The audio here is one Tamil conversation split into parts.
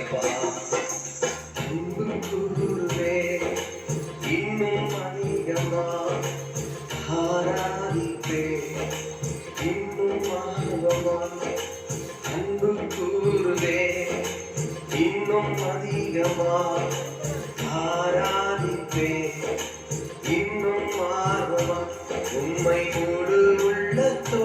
ஐயப்பா குருவே இன்னும் அதிகமா ஆராதிப்பே. இன்னும் ஆகமா அன்பு கூறுவே இன்னும் அதிகமா ஆராதிப்பே. இன்னும் ஆர்வமா உண்மை முழு உள்ளத்தோ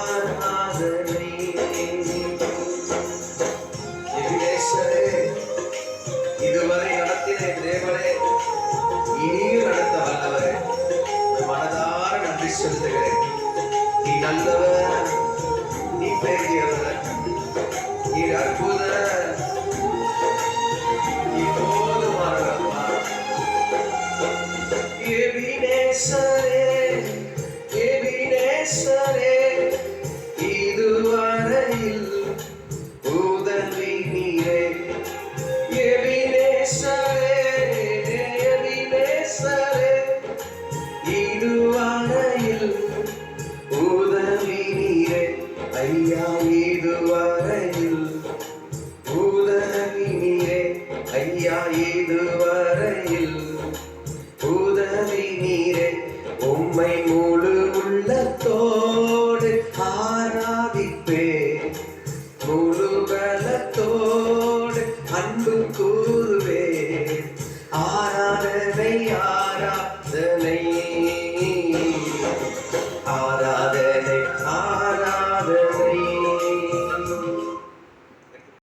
செலுத்துகிறேன் நீ நல்லவர் நீ பெரியவர் நீ அற்புதர் நீ போதுமானவரப்பா எபினேசரே எபினேசரே ஐயா இதுவரையில் உதவி ஐயா இதுவரை